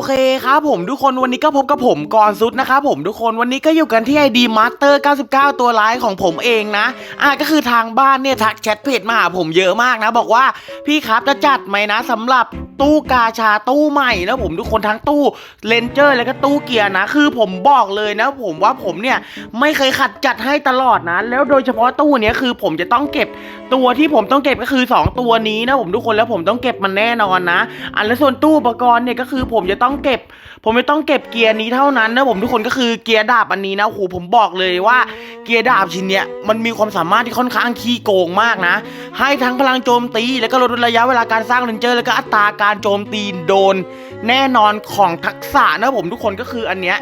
โอเคครับผมทุกคนวันนี้ก็พบกับผมกรซุดนะครับผมทุกคนวันนี้ก็อยู่กันที่ ID Master 99 ตัวร้ายของผมเองนะ อะก็คือทางบ้านเนี่ยทักแชทเพจมาหาผมเยอะมากนะ บอกว่าพี่ครับจะจัดไหมนะสำหรับตู้กาชาตู้ใหม่นะผมทุกคนทั้งตู้เลนเจอร์แล้วก็ตู้เกียร์นะ คือผมบอกเลยนะ ผมว่าผมเนี่ยไม่เคยขัดจัดให้ตลอดนะ แล้วโดยเฉพาะตู้เนี้ยคือผมจะต้องเก็บตัวที่ผมต้องเก็บก็คือ 2 ตัวนี้นะผมทุกคนแล้วผมต้องเก็บมันแน่นอนนะ อันและส่วนตู้อุปกรณ์เนี่ยก็คือผมจะต้องเก็บ ผมไม่ต้องเก็บเกียร์นี้เท่านั้นนะผมทุกคนก็คือเกียร์ดาบอันนี้นะโหผมบอกเลยว่าเกียร์ดาบชิ้นเนี้ยมันมีความสามารถที่ค่อนข้างขี้โกงมากนะ ให้ทั้งพลังโจมตีแล้วก็ลดระยะเวลาการสร้างเรนเจอร์แล้วก็อัตราการโจมตีโดน แน่นอนของทักษะนะผมทุกคนก็คืออันเนี้ย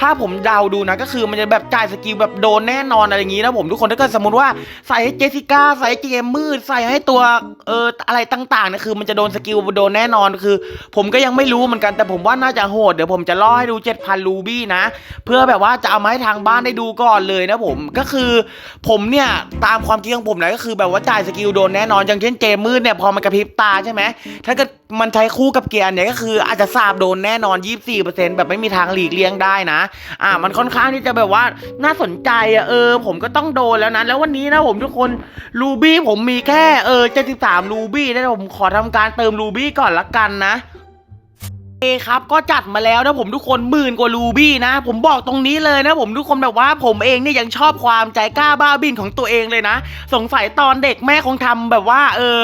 ถ้าผมเดาดูนะก็คือมันจะแบบจ่ายสกิลแบบโดนแน่นอนอะไรอย่างนี้นะผมทุกคนถ้าเกิดสมมติว่าใส่ให้เจสสิก้าใส่ให้เจมมืดใส่ให้ตัวเอออะไรต่างๆนะคือ มันจะโดนสกิลโดนแน่นอนคือ ผมก็ยังไม่รู้เหมือนกันแต่ผมว่าน่าจะโหดเดี๋ยวผมจะล่อให้ดู 7,000 รูบี้นะ เพื่อแบบว่าจะเอามาให้ทางบ้านได้ดูก่อนเลยนะผมก็คือ ผมเนี่ยตามความคิดของผมนะก็คือแบบว่าจ่ายสกิลโดนแน่นอนอย่างเช่นเจมมืดเนี่ยพอมันกระพริบตาใช่ไหมถ้าเกิด มันใช้คู่กับเกียร์เนี่ยก็คืออาจจะสาบโดนแน่นอน 24%แบบไม่มีทางหลีกเลี่ยงได้นะ อ่า มันค่อนข้างที่จะแบบว่าน่าสนใจอะเออ ผมก็ต้องโดนแล้วนะแล้ววันนี้นะผมทุกคนรูบี้ผมมีแค่เออ73รูบี้นะผมขอทำการเติมรูบี้ก่อนละกันนะ โอครับก็จัดมาแล้วนะผมทุกคนหมื่นกว่ารูบี้นะ ผมบอกตรงนี้เลยนะผมทุกคนแบบว่าผมเองเนี่ยยังชอบความใจกล้าบ้าบินของตัวเองเลยนะ สงสัยตอนเด็กแม่คงทำแบบว่า เออ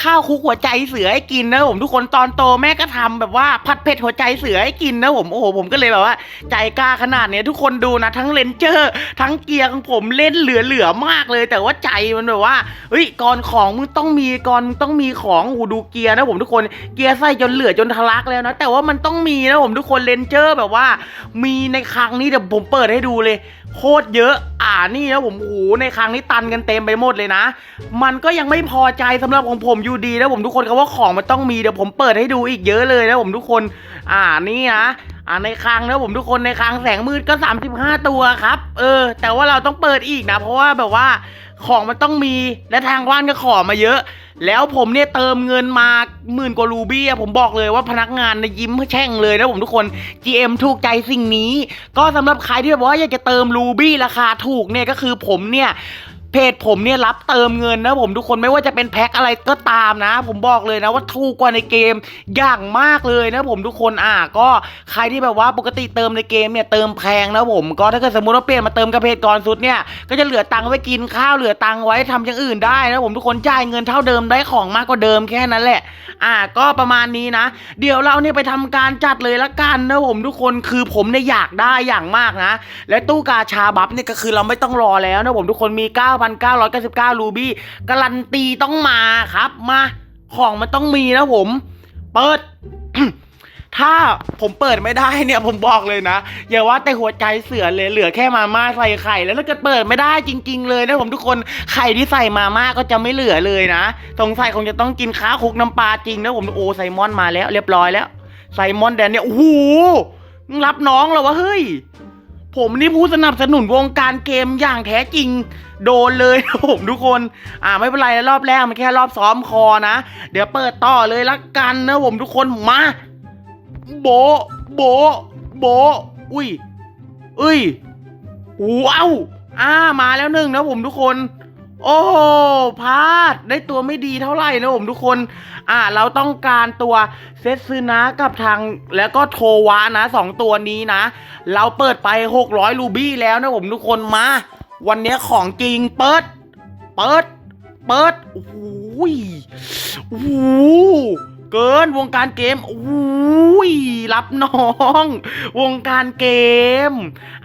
ข้าวคุกหัวใจเสือให้กินนะผมทุกคนตอนโตแม่ก็ทำแบบว่าผัดเผ็ดหัวใจเสือให้กินนะผมโอ้โหผมก็เลยแบบว่า ใจกล้าขนาดเนี้ยทุกคนดูนะทั้งเลนเจอร์ ทั้งเกียร์ของผมเล่นเหลือๆมากเลย แต่ว่าใจมันแบบว่าเฮ้ยก่อนของมึงต้องมีก่อนมึงต้องมีของโอ้โหดูเกียร์นะผมทุกคนเกียร์ใส่จนเหลือจนทะลักแล้วนะแต่ว่ามันต้องมีนะผมทุกคนเลนเจอร์แบบว่า มีในครั้งนี้เดี๋ยวผมเปิดให้ดูเลย โคตรเยอะอ่านี่นะผมโอ้โหในครั้งนี้ตันกันเต็มไปหมดเลยนะ มันก็ยังไม่พอใจสำหรับของผมอยู่ดีนะผมทุกคนคำว่าของมันต้องมีเดี๋ยวผมเปิดให้ดูอีกเยอะเลยนะผมทุกคน อ่านี่นะ อ่าในคลังนะผมทุกคนในคลังแสงมืดก็ 35 ตัวครับ เออ แต่ว่าเราต้องเปิดอีกนะ เพราะว่าแบบว่าของมันต้องมีและทางว่านก็ขอมาเยอะ แล้วผมเนี่ยเติมเงินมาหมื่นกว่ารูบี้ผมบอกเลยว่าพนักงานนะยิ้มแช่งเลยนะผมทุกคน GM ถูกใจสิ่งนี้ ก็สำหรับใครที่แบบว่าอยากจะเติมรูบี้ราคาถูกเนี่ยก็คือผมเนี่ย เพจผมเนี่ยรับเติมเงินนะผมทุกคนไม่ว่าจะเป็นแพ็คอะไรก็ตามนะ ผมบอกเลยนะว่าถูกกว่าในเกมอย่างมากเลยนะผมทุกคนอะก็ใครที่แบบว่าปกติเติมในเกมเนี่ยเติมแพงนะผมก็ถ้าเกิดสมมติว่าเปลี่ยนมาเติมกับเพจก่อนสุดเนี่ยก็จะเหลือตังค์ไว้กินข้าวเหลือตังค์ไว้ทำอย่างอื่นได้นะผมทุกคนจ่ายเงินเท่าเดิมได้ของมากกว่าเดิมแค่นั้นแหละ อ่าก็ประมาณนี้นะ เดี๋ยวเราเนี่ยไปทำการจัดเลยละกันนะผมทุกคนคือผมเนี่ยอยากได้อย่างมากนะ และตู้กาชาบัฟเนี่ยก็คือเราไม่ต้องรอแล้วนะผมทุกคนมี9,999 รูบี้การันตีต้องมาครับมาของมันต้องมีนะผม เปิด ถ้าผมเปิดไม่ได้เนี่ยผมบอกเลยนะ อย่าว่าแต่หัวใจเสือเลยเหลือแค่มาม่าใส่ไข่ แล้วถ้าเกิดเปิดไม่ได้จริง ๆ เลยนะผมทุกคนไข่ที่ใส่มาม่าก็จะไม่เหลือเลยนะสงสัยคงจะต้องกินข้าวคลุกน้ำปลาจริงนะผมโอ้ไซมอนมาแล้ว เรียบร้อยแล้วไซมอนแดนเนี่ยโอ้โหรับน้องเหรอวะเฮ้ย ผมนี่ผู้สนับสนุนวงการเกมอย่างแท้จริง โดนเลยนะผมทุกคน อ่าไม่เป็นไรรอบแรกมันแค่รอบซ้อมคอนะ เดี๋ยวเปิดต่อเลยละกันนะผมทุกคนมา โบ โบ โบ อุ้ยอุ้ยว้าวอ่ามาแล้วหนึ่งนะผมทุกคน โอ้พลาดได้ตัวไม่ดีเท่าไหร่นะผมทุกคน อ่า เราต้องการตัวเซตซึนะกับทางแล้วก็โทวะนะสองตัวนี้นะ เราเปิดไป 600 รูบี้แล้วนะผมทุกคนมา วันนี้ของจริงเปิด เปิด เปิดโอ้โหยโอ้ เกินวงการเกมโอ้ยรับน้อง วงการเกม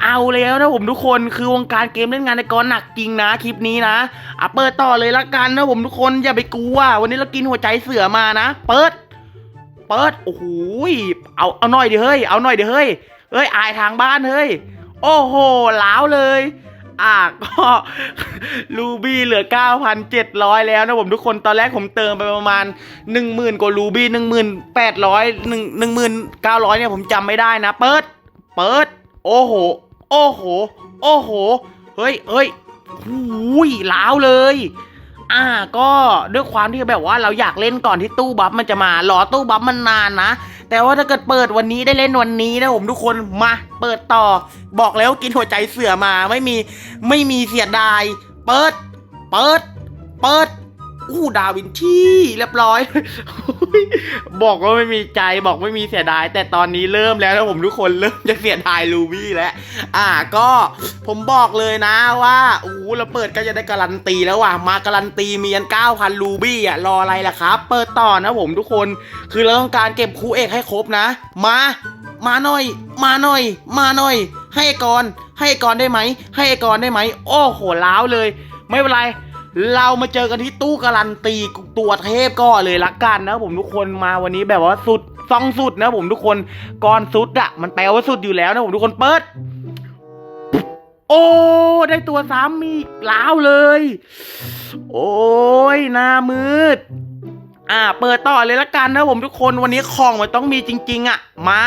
เอาแล้วนะผมทุกคนคือวงการเกมเล่นงานในกรหนักจริงนะคลิปนี้นะอะเปิดต่อเลยละกันนะผมทุกคนอย่าไปกลัว วันนี้เรากินหัวใจเสือมานะ เปิด เปิดโอ้โหยเอาเอาหน่อยดิเฮ้ยเอาหน่อยดิเฮ้ยเอ้ยอายทางบ้านเฮ้ย โอ้โหล้าวเลย อะก็รูบี้เหลือ 9,700 แล้วนะผมทุกคนตอนแรกผมเติมไปประมาณ 10,000 กว่ารูบี้1,800 1,900 เนี่ยผมจำไม่ได้นะ เปิด เปิด โอ้โห โอ้โห โอ้โห เฮ้ยเฮ้ยหูยล้าวเลย อ่าก็ด้วยความที่แบบว่าเราอยากเล่นก่อนที่ตู้บัฟมันจะมารอตู้บัฟมันนานนะ แต่ว่าถ้าเกิดเปิดวันนี้ได้เล่นวันนี้นะผมทุกคนมาเปิดต่อ บอกแล้วกินหัวใจเสือมาไม่มีไม่มีเสียดาย เปิด เปิด เปิด อู้ดาวินชีเรียบร้อย บอกว่าไม่มีใจบอกไม่มีเสียดาย แต่ตอนนี้เริ่มแล้วนะผมทุกคนเริ่มจะเสียดายลูบี้แล้ว อ่าก็ผมบอกเลยนะว่าโอ้เราเปิดก็จะได้การันตีแล้วว่ะมาการันตีมีอัน9,000ลูบี้อะรออะไรล่ะครับ เปิดต่อนะผมทุกคน คือเราต้องการเก็บคูเอกให้ครบนะ มา มาหน่อย มาหน่อย มาหน่อย ให้ไอ้กรให้ไอ้กรได้ไหม ให้ไอ้กรได้ไหม โอ้โหล้าวเลย ไม่เป็นไร เรามาเจอกันที่ตู้การันตีตัวเทพก็เลยละกันนะผมทุกคนมาวันนี้แบบว่าสุดซองสุดนะผมทุกคนกรสุดอะมันแปลว่าสุดอยู่แล้วนะผมทุกคนเปิด โอ้ ได้ตัวซ้ำมีล้าวเลย โอ้ยหน้ามืด อ่า เปิดต่อเลยละกันนะผมทุกคนวันนี้ของมันต้องมีจริง ๆอะมา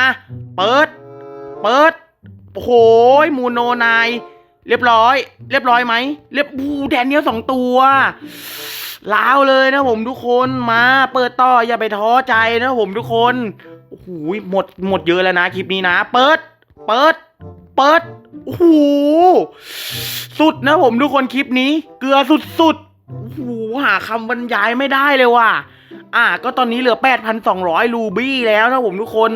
เปิด เปิดโอ้โหมูโนนาย เรียบร้อย เรียบร้อยไหม เรียบบูแดนเนียลสองตัวลาวเลยนะผมทุกคนมาเปิดต่ออย่าไปท้อใจนะผมทุกคนโอ้โหหมดหมดเยอะแล้วนะคลิปนี้นะ เปิด เปิด เปิดโอ้โหสุดนะผมทุกคนคลิปนี้ เกลือสุดๆโอ้โหหาคำบรรยายไม่ได้เลยว่ะอะก็ตอนนี้เหลือ 8,200รูบี้แล้วนะผมทุกคน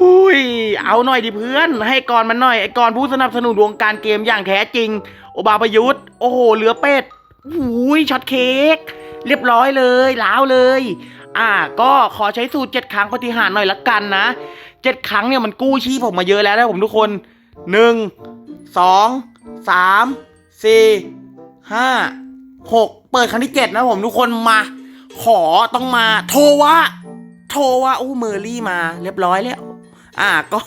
หุยเอาหน่อยดิเพื่อน ให้ก่อนมันหน่อย ไอ้ก่อนผู้สนับสนุนวงการเกมอย่างแท้จริง โอบาประยุทธ์ โอ้โห เหลือเป็ดหุยช็อตเค้ก เรียบร้อยเลยล้าวเลย อ่า ก็ขอใช้สูตรเจ็ดครั้งปฏิหารหน่อยละกันนะเจ็ดครั้งเนี่ยมันกู้ชีพผมมาเยอะแล้วนะผมทุกคนหนึ่งสองสามสี่ห้าหกเปิดครั้งที่เจ็ดนะผมทุกคนมา ขอต้องมา โทรวะ โทรว่าอู้เมอร์รี่มา เรียบร้อยแล้ว อ่าก็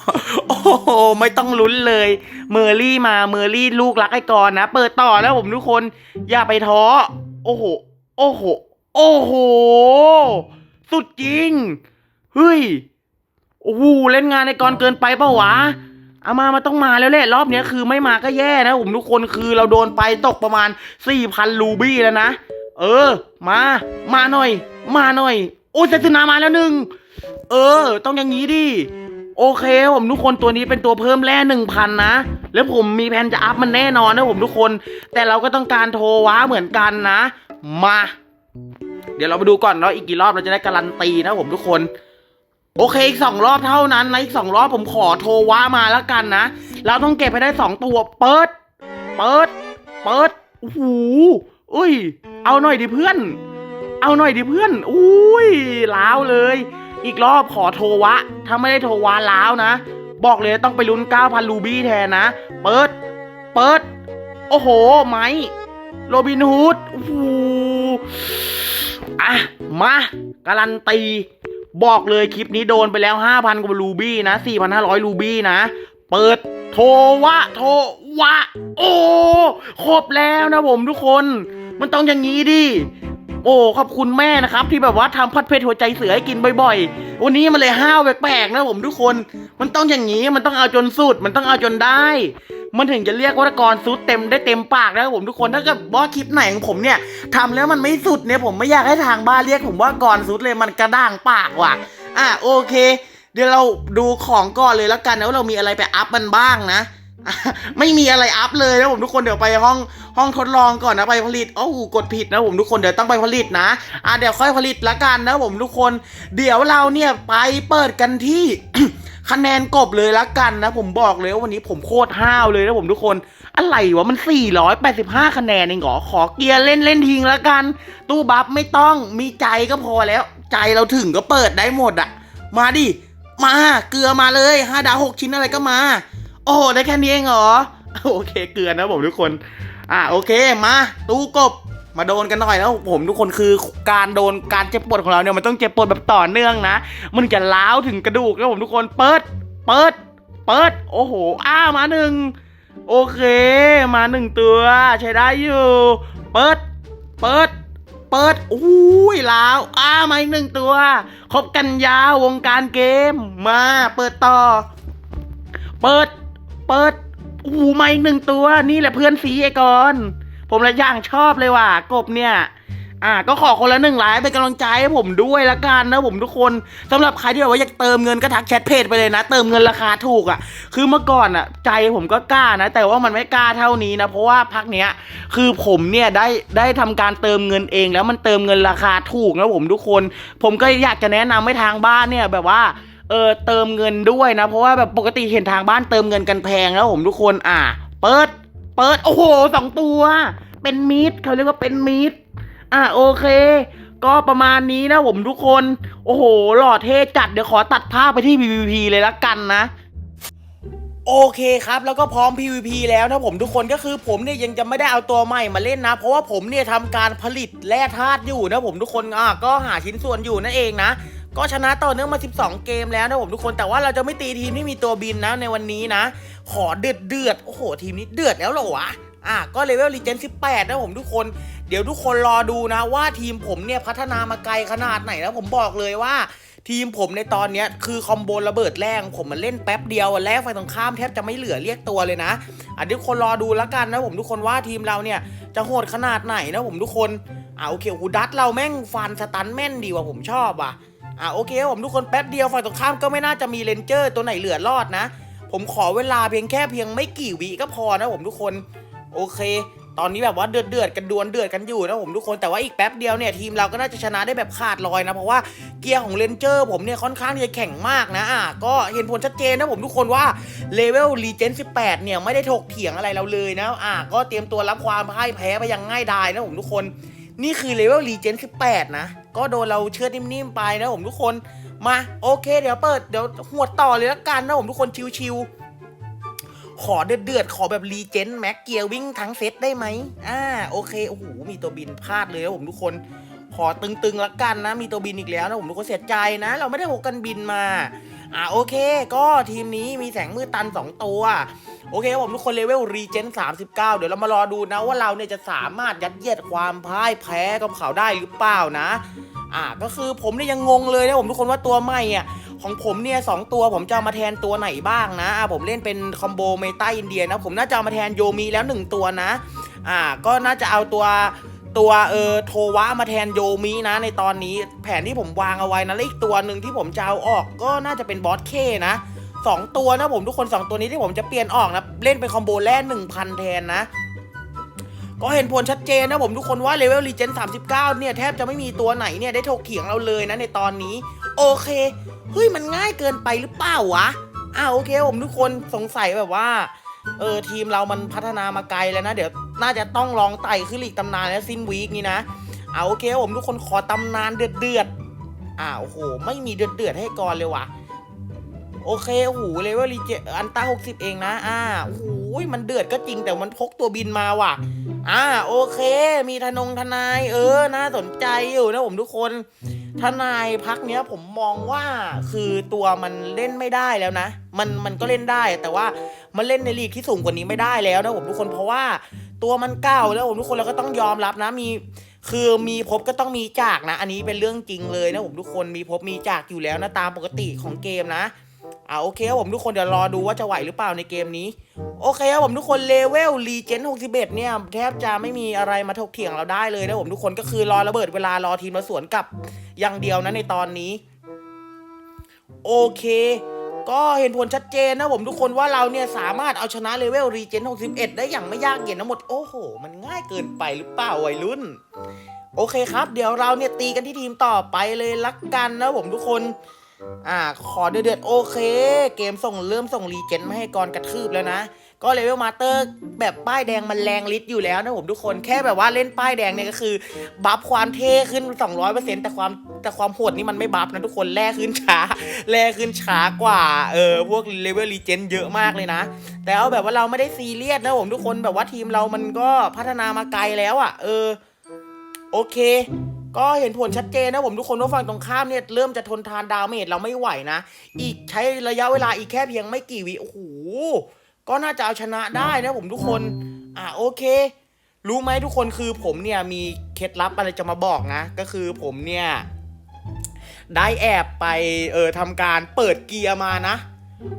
โอ้โหไม่ต้องลุ้นเลย เมอร์รี่มาเมอร์รี่ลูกรักไอ้กรณ์นะ เปิดต่อแล้วผมทุกคน อย่าไปท้อ โอ้โห โอ้โห โอ้โห สุดจริง เฮ้ย โอ้โหเล่นงานในกรณ์เกินไปเปล่าวะเอามามาต้องมาแล้วแหละรอบนี้คือไม่มาก็แย่นะผมทุกคนคือเราโดนไปตกประมาณ 4,000ลูบี้แล้วนะ เออ มา มาหน่อย มาหน่อย โอ้เซตุนามาแล้วหนึ่ง เออ ต้องอย่างนี้ดิ โอเคผมทุกคนตัวนี้เป็นตัวเพิ่มแร่หนึ่งพันนะ แล้วผมมีแผนจะอัพมันแน่นอนนะผมทุกคน แต่เราก็ต้องการโทรว้าเหมือนกันนะ มา เดี๋ยวเรามาดูก่อนเนาะอีกกี่รอบเราจะได้การันตีนะผมทุกคน โอเคอีกสองรอบเท่านั้นนะอีกสองรอบผมขอโทรว้ามาแล้วกันนะ เราต้องเก็บให้ได้สองตัวเปิด เปิด เปิดโอ้โหอุ้ย เอาหน่อยดิเพื่อน เอาหน่อยดิเพื่อน อุ้ยล้าวเลย อีกรอบขอโทรวะ ถ้าไม่ได้โทรวะล้วนะ บอกเลยต้องไปลุ้น 9,000 รูบี้แทนนะ เปิด เปิด โอ้โหไหมโรบินฮูดโอ้โหอะ มาการันตี บอกเลยคลิปนี้โดนไปแล้ว 5,000 กว่ารูบี้นะ 4,500 รูบี้นะ เปิดโทรวะ โทรวะ โอ้ครบแล้วนะผมทุกคน มันต้องอย่างนี้ดิ โอ้ขอบคุณแม่นะครับที่แบบว่าทำพัดเพชรหัวใจเสือให้กินบ่อยๆ วันนี้มันเลยห้าวแปลกๆนะผมทุกคน มันต้องอย่างนี้มันต้องเอาจนสุด มันต้องเอาจนได้ มันถึงจะเรียกว่ากรสุดเต็มได้เต็มปากนะผมทุกคนถ้าเกิดว่าคลิปไหนของผมเนี่ยทำแล้วมันไม่สุดเนี่ยผมไม่อยากให้ทางบ้านเรียกผมว่ากรสุดเลยมันกระด้างปากว่ะ อะโอเค เดี๋ยวเราดูของก่อนเลยแล้วกันนะว่าเรามีอะไรไปอัพมันบ้างนะ ไม่มีอะไรอัพเลยนะผมทุกคนเดี๋ยวไปห้องห้องทดลองก่อนนะไปผลิตโอ้โหกดผิดนะผมทุกคนเดี๋ยวต้องไปผลิตนะอะเดี๋ยวค่อยผลิตละกันนะผมทุกคน เดี๋ยวเราเนี่ยไปเปิดกันที่คะแนนกบเลยละกันนะ ผมบอกเลยว่าวันนี้ผมโคตรห้าวเลยนะผมทุกคน อะไรวะมัน 485 คะแนนเองเหรอขอเกียร์เล่นเล่นทิ้งละกัน ตู้บัฟไม่ต้องมีใจก็พอแล้ว ใจเราถึงก็เปิดได้หมดอะมาดิมาเกลือมาเลยห้าดาวหกชิ้นอะไรก็มา โอ้ได้แค่นี้เองเหรอ โอเคเกลือนะผมทุกคน อะโอเคมาตู้กบมาโดนกันหน่อยแล้วผมทุกคนคือการโดนการเจ็บปวดของเราเนี่ยมันต้องเจ็บปวดแบบต่อเนื่องนะ มันจะล้าวถึงกระดูกแล้วผมทุกคนเปิด เปิด เปิด โอ้โห อ้ามาหนึ่งโอเค มาหนึ่งตัว ใช้ได้อยู่ เปิด เปิด เปิดอุ้ยล้าวอ้ามาอีกหนึ่งตัว ครบกันยาววงการเกม มาเปิดต่อ เปิด ปิดอู้มาอีกหนึ่งตัว นี่แหละเพื่อนสีไอ้กอนผมละอย่างชอบเลยว่ะกบเนี่ย อ่า ก็ขอคนละหนึ่งไลค์เป็นกำลังใจให้ผมด้วยละกันนะผมทุกคนสำหรับใครที่แบบว่าอยากเติมเงินก็ทักแชทเพจไปเลยนะ เติมเงินราคาถูกอะ่ะ คือเมื่อก่อนอะ่ะ ใจผมก็กล้านะ แต่ว่ามันไม่กล้าเท่านี้นะ เพราะว่าพักเนี้ย คือผมเนี่ยได้ได้ทำการเติมเงินเอง แล้วมันเติมเงินราคาถูกนะผมทุกคน ผมก็อยากจะแนะนำให้ทางบ้านเนี่ยแบบว่า เออเติมเงินด้วยนะ เพราะว่าแบบปกติเห็นทางบ้านเติมเงินกันแพงแล้วผมทุกคนอะ เปิด เปิด โอ้โหสองตัว เป็นมิดเขาเรียกว่าเป็นมิดอะโอเค ก็ประมาณนี้นะผมทุกคน โอ้โห หล่อเท่จัดเดี๋ยวขอตัดภาพไปที่ PVP เลยละกันนะโอเคครับ แล้วก็พร้อม PVP แล้วนะผมทุกคนก็คือผมเนี่ยยังจะไม่ได้เอาตัวใหม่มาเล่นนะ เพราะว่าผมเนี่ยทำการผลิตแร่ธาตุอยู่นะผมทุกคนอะก็หาชิ้นส่วนอยู่นั่นเองนะ ก็ชนะต่อเนื่องมา 12 เกมแล้วนะผมทุกคนแต่ว่าเราจะไม่ตีทีมที่มีตัวบินนะในวันนี้นะ ขอเดือดเดือดโอ้โห ทีมนี้เดือดแล้วเหรอวะอะก็เลเวลรีเจน18 นะผมทุกคน เดี๋ยวทุกคนรอดูนะว่าทีมผมเนี่ยพัฒนามาไกลขนาดไหนแล้วผมบอกเลยว่า ทีมผมในตอนนี้คือคอมโบระเบิดแรงผมมันเล่นแป๊บเดียวแลกไฟตรงข้ามแทบจะไม่เหลือเรียกตัวเลยนะอะทุกคนรอดูแล้วกันนะผมทุกคนว่าทีมเราเนี่ยจะโหดขนาดไหนนะผมทุกคนอะโอเคหูดัตเราแม่งฟันสตันแม่นดีว่ะผมชอบว่ะ อะโอเคครับผมทุกคนแป๊บเดียวไฟตรงข้ามก็ไม่น่าจะมีเลนเจอร์ตัวไหนเหลือรอดนะ ผมขอเวลาเพียงแค่เพียงไม่กี่วิก็พอนะผมทุกคน โอเค ตอนนี้แบบว่าเดือดเดือดกันดวลเดือดกันอยู่นะผมทุกคนแต่ว่าอีกแป๊บเดียวเนี่ยทีมเราก็น่าจะชนะได้แบบขาดลอยนะเพราะว่าเกียร์ของเลนเจอร์ผมเนี่ยค่อนข้างที่จะแข็งมากนะอะก็เห็นผลชัดเจนนะผมทุกคนว่าเลเวลรีเจน18 เนี่ยไม่ได้ถกเถียงอะไรเราเลยนะอะก็เตรียมตัวรับความพ่ายแพ้ไปอยังง่ายดายนะผมทุกคน นี่คือเลเวลรีเจน18นะ ก็โดนเราเชือดนิ่มๆไปนะผมทุกคน มาโอเค เดี๋ยวเปิดเดี๋ยวหัวต่อเลยละกันนะผมทุกคนชิวๆ ขอเดือดเดือดๆ ขอแบบรีเจนแม็กเกียร์วิ่งทั้งเซตได้ไหมอ่าโอเค โอ้โห มีตัวบินพลาดเลยนะผมทุกคน ขอตึงๆละกันนะ มีตัวบินอีกแล้วนะผมทุกคนเสียใจนะ เราไม่ได้หกกันบินมา อ่าโอเค ก็ทีมนี้มีแสงมืดตัน 2 ตัว โอเคครับผมทุกคนเลเวลรีเจน39 เดี๋ยวเรามารอดูนะว่าเราเนี่ยจะสามารถยัดเยียดความพ่ายแพ้กับเขาได้หรือเปล่านะ อ่าก็คือผมเนี่ยยังงงเลยนะผมทุกคนว่าตัวใหม่อะของผมเนี่ยสองตัวผมจะามาแทนตัวไหนบ้างนะ ผมเล่นเป็นคอมโบเมตาอินเดียนะ ผมน่าจะามาแทนโยมีแล้วหนึ่งตัวนะ อ่าก็น่าจะเอาตัว ตัวเออโทวะมาแทนโยมินะ ในตอนนี้แผนที่ผมวางเอาไว้นะและอีกตัวหนึ่งที่ผมจะเอาออกก็น่าจะเป็นบอสเคนะสองตัวนะผมทุกคนสองตัวนี้ที่ผมจะเปลี่ยนออกนะเล่นเป็นคอมโบแร่หนึ่งพันแทนนะก็เห็นผลชัดเจนนะผมทุกคนว่าเลเวลรีเจน39 เนี่ย แทบจะไม่มีตัวไหนเนี่ย ได้ถกเถียงเราเลยนะในตอนนี้ โอเค เฮ้ย มันง่ายเกินไปหรือเปล่าวะอ่าโอเค ผมทุกคนสงสัยแบบว่า เออ ทีมเรามันพัฒนามาไกลแล้วนะ เดี๋ยว น่าจะต้องลองไต่ขึ้นลีกตำนานแล้วสิ้นวีคนี้นะ เอาโอเคผมทุกคนขอตำนานเดือดเดือดๆอ่าโอ้โห ไม่มีเดือดเดือดๆให้ก่อนเลยว่ะ โอเคโอ้โหเลเวลรีเจอันต้า60เองนะ อ่าโอ้โหมันเดือดก็จริงแต่มันพกตัวบินมาว่ะ อ่าโอเค มีทนงทนาย เออน่าสนใจอยู่นะผมทุกคน ทนายพักเนี้ยผมมองว่าคือตัวมันเล่นไม่ได้แล้วนะ มันมันก็เล่นได้แต่ว่ามันเล่นในลีกที่สูงกว่านี้ไม่ได้แล้วนะผมทุกคนเพราะว่า ตัวมันเก่าแล้วผมทุกคนเราก็ต้องยอมรับนะมีคือมีพบก็ต้องมีจากนะ อันนี้เป็นเรื่องจริงเลยนะผมทุกคนมีพบมีจากอยู่แล้วนะตามปกติของเกมนะอ่าโอเคครับผมทุกคนเดี๋ยวรอดูว่าจะไหวหรือเปล่าในเกมนี้ โอเคครับผมทุกคนเลเวลรีเจน61เนี่ย แทบจะไม่มีอะไรมาถกเถียงเราได้เลยนะผมทุกคนก็คือรอระเบิดเวลารอทีมเราสวนกลับอย่างเดียวนะในตอนนี้ โอเค ก็เห็นผลชัดเจนนะผมทุกคนว่าเราเนี่ยสามารถเอาชนะเลเวลรีเจน61 ได้อย่างไม่ยากเย็นทั้งหมด โอ้โห มันง่ายเกินไปหรือเปล่าวัยรุ่น โอเคครับ เดี๋ยวเราเนี่ยตีกันที่ทีมต่อไปเลยลักันนะผมทุกคนอ่าขอเดือดๆโอเค เกมส่งเริ่มส่งรีเจนมาให้กรกระทืบแล้วนะ ก็เลเวลมาสเตอร์แบบป้ายแดงมันแรงลิตรอยู่แล้วนะผมทุกคนแค่แบบว่าเล่นป้ายแดงเนี่ยก็คือ บัฟความเท่ขึ้น 200%แต่ความแต่ความโหดนี่มันไม่บัฟนะทุกคนแร่ขึ้นช้าแร่ขึ้นช้ากว่าเออพวกเลเวลรีเจนเยอะมากเลยนะ แต่เอาแบบว่าเราไม่ได้ซีเรียสนะผมทุกคนแบบว่าทีมเรามันก็พัฒนามาไกลแล้วอะ่ะ เออ โอเคก็เห็นผลชัดเจนนะผมทุกคนว่าฝั่งตรงข้ามเนี่ยเริ่มจะทนทานดาเมจเราไม่ไหวนะ อีกใช้ระยะเวลาอีกแค่เพียงไม่กี่วิโอ้โห ก็น่าจะเอาชนะได้นะผมทุกคน อ่าโอเค รู้ไหมทุกคนคือผมเนี่ยมีเคล็ดลับอะไรจะมาบอกนะ ก็คือผมเนี่ย ได้แอบไปเออทำการเปิดเกียร์มานะ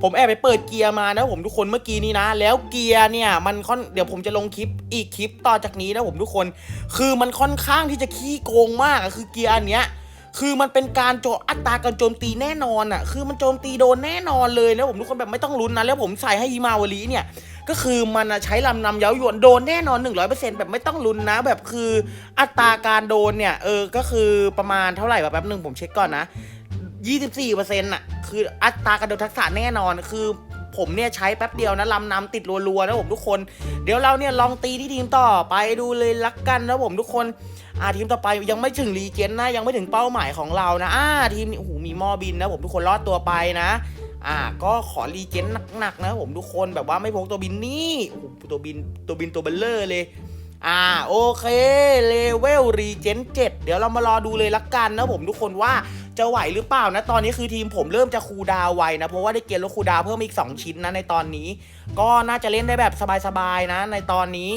ผมแอบไปเปิดเกียร์มานะ ผมทุกคนเมื่อกี้นี้นะ แล้วเกียร์เนี่ยมันค่อนเดี๋ยวผมจะลงคลิปอีกคลิปต่อจากนี้นะผมทุกคน คือมันค่อนข้างที่จะขี้โกงมากอะคือเกียร์อันเนี้ย คือมันเป็นการโจอัตราการโจมตีแน่นอนอะ คือมันโจมตีโดนแน่นอนเลยนะผมทุกคนแบบไม่ต้องลุ้นนะแล้วผมใส่ให้ฮิมาวารีเนี่ยก็คือมันใช้ลำนำเย้ายวนโดนแน่นอน 100%แบบไม่ต้องลุ้นนะ แบบคืออัตราการโดนเนี่ย เออก็คือประมาณเท่าไหร่วะแป๊บหนึ่งผมเช็คก่อนนะ 24%อะ คืออัตราการโดนทักษะแน่นอนคือ ผมเนี่ยใช้แป๊บเดียวนะลำนำติดรัวๆนะผมทุกคน เดี๋ยวเราเนี่ยลองตีที่ทีมต่อไปดูเลยลักกันนะผมทุกคนอ่าทีมต่อไปยังไม่ถึงรีเจนนะยังไม่ถึงเป้าหมายของเรานะอ่าทีมนี้โอ้โหมีหม้อบินนะผมทุกคนรอดตัวไปนะอ่าก็ขอรีเจนหนักๆนะผมทุกคนแบบว่าไม่พกตัวบินนี่โอ้โหตัวบินตัวบินตัวเบลเลอร์เลย อ่าโอเคเลเวลรีเจน7เดี๋ยวเรามารอดูเลยละกันนะผมทุกคนว่าจะไหวหรือเปล่านะ ตอนนี้คือทีมผมเริ่มจะคูลดาวน์ไวนะ เพราะว่าได้เกียร์ลดคูลดาวน์เพิ่มอีก 2 ชิ้นนะในตอนนี้ ก็น่าจะเล่นได้แบบสบายๆนะ ในตอนนี้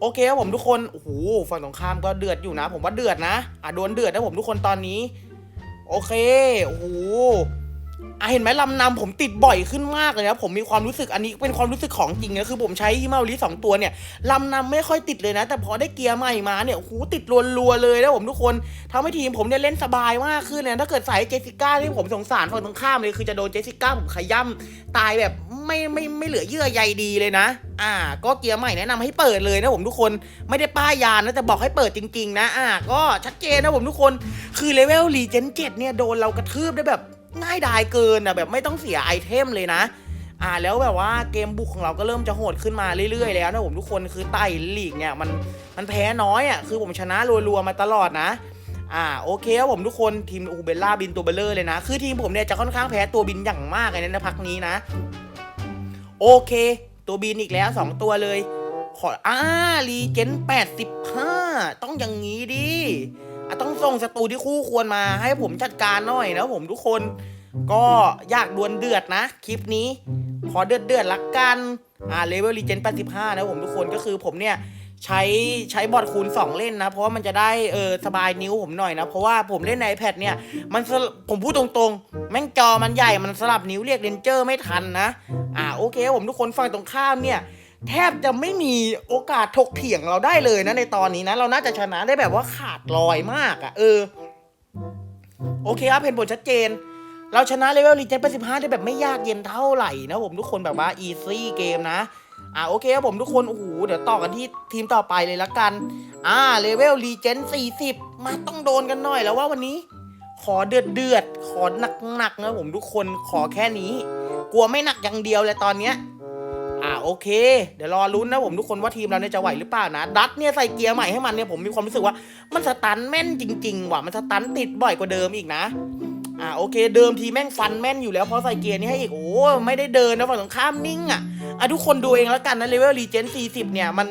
โอเคครับผมทุกคนโอ้โหฝั่งตรงข้ามก็เดือดอยู่นะ ผมว่าเดือดนะอะโดนเดือดนะผมทุกคนตอนนี้ โอเคโอ้โห อะเห็นไหมลำนำผมติดบ่อยขึ้นมากเลยนะผมมีความรู้สึกอันนี้เป็นความรู้สึกของจริงนะคือผมใช้ฮิมาลิสองตัวเนี่ยลำนำไม่ค่อยติดเลยนะ แต่พอได้เกียร์ใหม่มาเนี่ยโอ้โหติดรัวๆเลยนะผมทุกคนทำให้ทีมผมเนี่ยเล่นสบายมากขึ้นเลยถ้าเกิดใส่เจสิก้าที่ผมสงสารฝั่งตรงข้ามเลยคือจะโดนเจสิก้าผมขย่ำตายแบบไม่ไม่ไม่เหลือเยื่อใยดีเลยนะ อ่า ก็เกียร์ใหม่แนะนำให้เปิดเลยนะผมทุกคนไม่ได้ป้ายยานะแต่บอกให้เปิดจริง ๆ นะ อ่า ก็ชัดเจนนะผมทุกคน คือเลเวลรีเจนเจ็ดเนี่ยโดนเรากระทืบได้แบบ ง่ายดายเกินอะแบบไม่ต้องเสียไอเทมเลยนะ อ่าแล้วแบบว่าเกมบุกของเราก็เริ่มจะโหดขึ้นมาเรื่อยๆแล้วนะผมทุกคนคือไต่ลีกเนี่ยมันมันแพ้น้อยอะคือผมชนะรัวๆมาตลอดนะอ่าโอเคครับผมทุกคนทีมอูเบลล่าบินตัวเบลเลอร์เลยนะ คือทีมผมเนี่ยจะค่อนข้างแพ้ตัวบินอย่างมากเลยนะในพักนี้นะ โอเค ตัวบินอีกแล้ว 2 ตัวเลย ขออ่ารีเจน85 ต้องอย่างนี้ดิ อะต้องส่งศัตรูที่คู่ควรมาให้ผมจัดการหน่อยนะผมทุกคน ก็อยากดวลเดือดนะ คลิปนี้ ขอเดือดเดือดละกันอ่าเลเวลรีเจน85 นะผมทุกคนก็คือผมเนี่ยใช้ใช้บอร์ดคูณ 2 เล่นนะ เพราะว่ามันจะได้เออสบายนิ้วผมหน่อยนะ เพราะว่าผมเล่นใน iPad เนี่ย มันผมพูดตรงๆ แม่งจอมันใหญ่มันสลับนิ้วเรียกเรนเจอร์ไม่ทันนะ อ่าโอเคผมทุกคนฟังตรงข้ามเนี่ย แทบจะไม่มีโอกาสถกเถียงเราได้เลยนะในตอนนี้นะ เราน่าจะชนะได้แบบว่าขาดลอยมากอะ่ะ เออ โอเคครับเห็นผลชัดเจน เราชนะเลเวลรีเจนไป15ได้แบบไม่ยากเย็นเท่าไหร่นะผมทุกคนแบบว่าอีซี่เกมนะอ่าโอเคครับผมทุกคนโอ้โหเดี๋ยวต่อกันที่ทีมต่อไปเลยละกัน อ่าเลเวลรีเจน40มาต้องโดนกันหน่อยแล้วว่าวันนี้ ขอเดือดเดือดขอหนักหนักๆนะผมทุกคนขอแค่นี้ กลัวไม่หนักอย่างเดียวเลยตอนเนี้ย อ่าโอเค เดี๋ยวรอลุ้นนะผมทุกคนว่าทีมเราเนี่ยจะไหวหรือเปล่านะ ดัตเนี่ยใส่เกียร์ใหม่ให้มันเนี่ยผมมีความรู้สึกว่ามันสตันแม่นจริง ๆ ว่ะมันสตันติดบ่อยกว่าเดิมอีกนะอ่าโอเคเดิมทีแม่งฟันแม่นอยู่แล้วพอใส่เกียร์นี้ให้อีกโอ้ไม่ได้เดินนะฝั่งตรงข้ามนิ่งอะอะทุกคนดูเองแล้วกันนะเลเวลรีเจน40เนี่ยมัน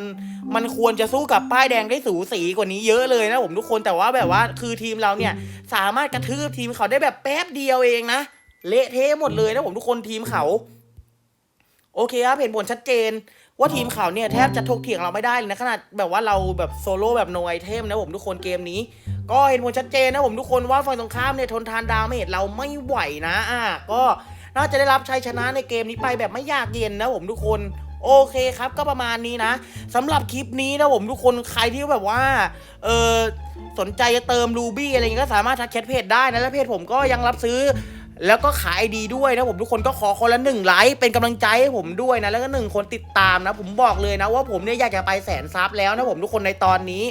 มันควรจะสู้กับป้ายแดงได้สูสีกว่านี้เยอะเลยนะผมทุกคนแต่ว่าแบบว่าคือทีมเราเนี่ยสามารถกระทืบทีมเขาได้แบบแป๊บเดียวเองนะเละเทะหมดเลยนะผมทุกคนทีมเขา โอเคครับเห็นผลชัดเจน ว่าทีมเขาเนี่ยแทบจะถกเถียงเราไม่ได้เลยนะขนาดแบบว่าเราแบบโซโล่แบบโนไอเทมนะผมทุกคนเกมนี้ ก็เห็นผลชัดเจนนะผมทุกคนว่าฝั่งตรงข้ามเนี่ยทนทานดาเมจเราไม่ไหวนะอะก็น่าจะได้รับชัยชนะในเกมนี้ไปแบบไม่ยากเย็นนะผมทุกคนโอเคครับก็ประมาณนี้นะสำหรับคลิปนี้นะผมทุกคนใครที่แบบว่าเออสนใจจะเติมรูบี้อะไรเงี้ยก็สามารถทักแชทเพจได้นะแล้วเพจผมก็ยังรับซื้อ แล้วก็ขายไอดีด้วยนะผมทุกคนก็ขอคนละหนึ่งไลค์เป็นกำลังใจให้ผมด้วยนะแล้วก็หนึ่งคนติดตามนะ ผมบอกเลยนะว่าผมเนี่ยอยากจะไปแสนซับแล้วนะผมทุกคนในตอนนี้